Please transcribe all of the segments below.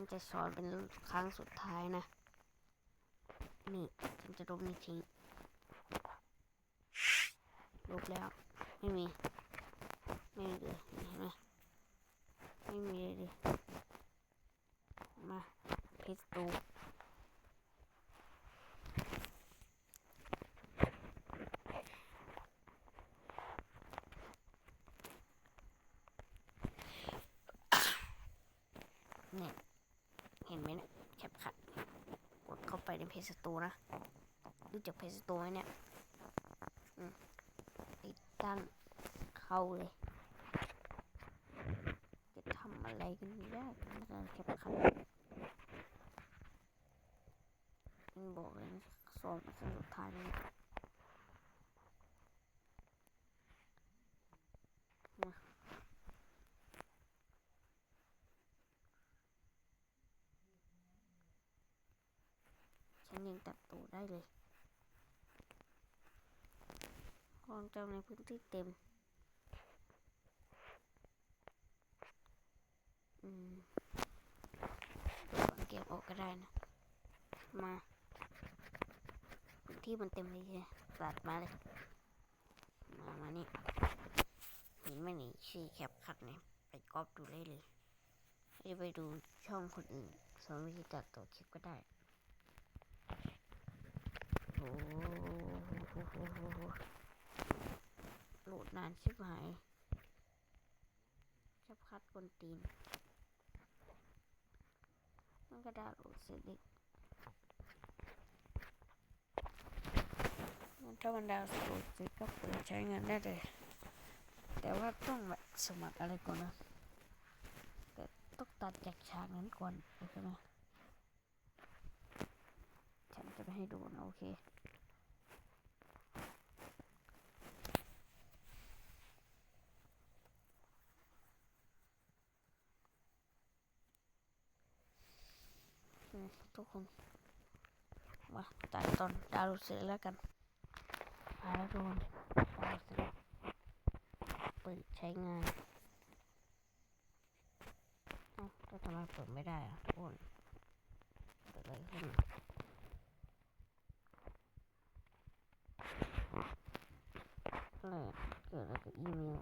ฉันจะสอนเป็นครั้งสุดท้ายนะ นี่ ฉันจะลบนี่ทิ้งลบแล้ว ไม่มี ไม่มีเลยเห็นไหมไม่มีเลยมาเพชรตูเนี่ย เห็นไหมเนี่ยแคปคัดกดเข้าไปในเพจสตูนะรู้จักเพจสตูไหมเนี่ยอืมติดตั้งเข้าเลย จะทำอะไรกันยากนะแคปคัดมันบอกเลยนะสอนเป็นครั้งสุดท้ายนะนะันยังตัดตัวได้เลยความจำในพื้นที่เต็ม อืมเก่อนเก็บออกก็ได้นะ มาพื้นที่มันเต็มเลยใช่ไหมตัดมาเลย มามานี่เห็นไหมนี่ชื่อแคปคัดเนี่ยไปก๊อปดูได้เลยจะไปดูช่องคนอื่นสอนวิธีตัดต่อคลิปก็ได้ โหโหลดนานชิบหายแคปคัดบนตีน มันก็ดาวโหลดเสร็จดิมันถ้ามันดาวโหลดเสร็จก็เปิดใช้งานได้เลย แต่ว่าต้องแบบสมัครอะไรก่อนนะ แต่ต้องตัดจากฉากนั้นก่อนโอเคไหมฉันจะไป ให้ดูนะโอเคทุกคนมาตัดตอนดาวน์โหลดเสร็จแล้วกันมาแล้วทุกคนดาวน์โหลดเสร็จเปิดใช้งานเอ้าทำไมเปิดไม่ได้อะทุกคนเกิดอะไรขึ้น อะไรเกิดอะไรกับอีเมล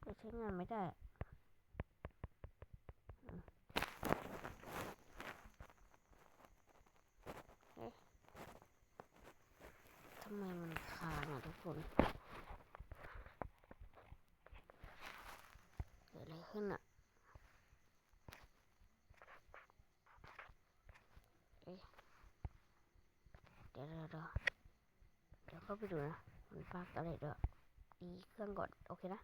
เปิดใช้งานไม่ได้อะทำไมมันค้างอะทุกคน เกิดอะไรขึ้นอะ เอ๊ะ เดี๋ยวเดี๋ยวเดี๋ยวเข้าไปดูนะ มันปากอะไรเด้อดีเครื่องก่อน โอเคนะ